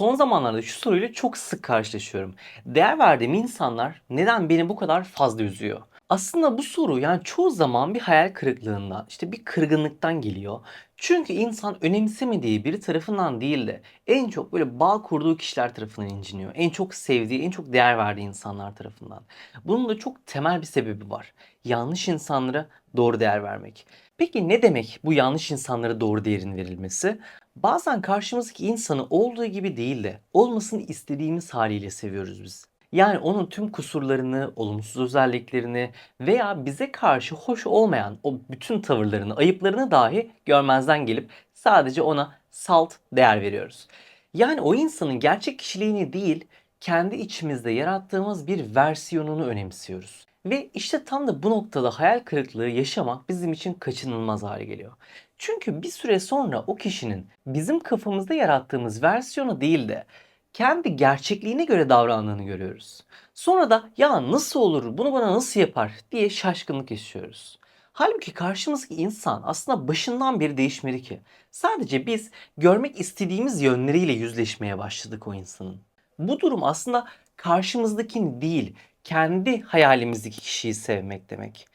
Son zamanlarda şu soruyla çok sık karşılaşıyorum. Değer verdiğim insanlar neden beni bu kadar fazla üzüyor? Aslında bu soru yani çoğu zaman bir hayal kırıklığından, işte bir kırgınlıktan geliyor. Çünkü insan önemsemediği biri tarafından değil de en çok böyle bağ kurduğu kişiler tarafından inciniyor. En çok sevdiği, en çok değer verdiği insanlar tarafından. Bunun da çok temel bir sebebi var. Yanlış insanlara doğru değer vermek. Peki ne demek bu yanlış insanlara doğru değerin verilmesi? Bazen karşımızdaki insanı olduğu gibi değil de olmasını istediğimiz haliyle seviyoruz biz. Yani onun tüm kusurlarını, olumsuz özelliklerini veya bize karşı hoş olmayan o bütün tavırlarını, ayıplarını dahi görmezden gelip sadece ona salt değer veriyoruz. Yani o insanın gerçek kişiliğini değil, kendi içimizde yarattığımız bir versiyonunu önemsiyoruz. Ve işte tam da bu noktada hayal kırıklığı yaşamak bizim için kaçınılmaz hale geliyor. Çünkü bir süre sonra o kişinin bizim kafamızda yarattığımız versiyonu değil de kendi gerçekliğine göre davrandığını görüyoruz. Sonra da ya nasıl olur, bunu bana nasıl yapar diye şaşkınlık yaşıyoruz. Halbuki karşımızdaki insan aslında başından beri değişmedi ki. Sadece biz görmek istediğimiz yönleriyle yüzleşmeye başladık o insanın. Bu durum aslında karşımızdakini değil, kendi hayalimizdeki kişiyi sevmek demek.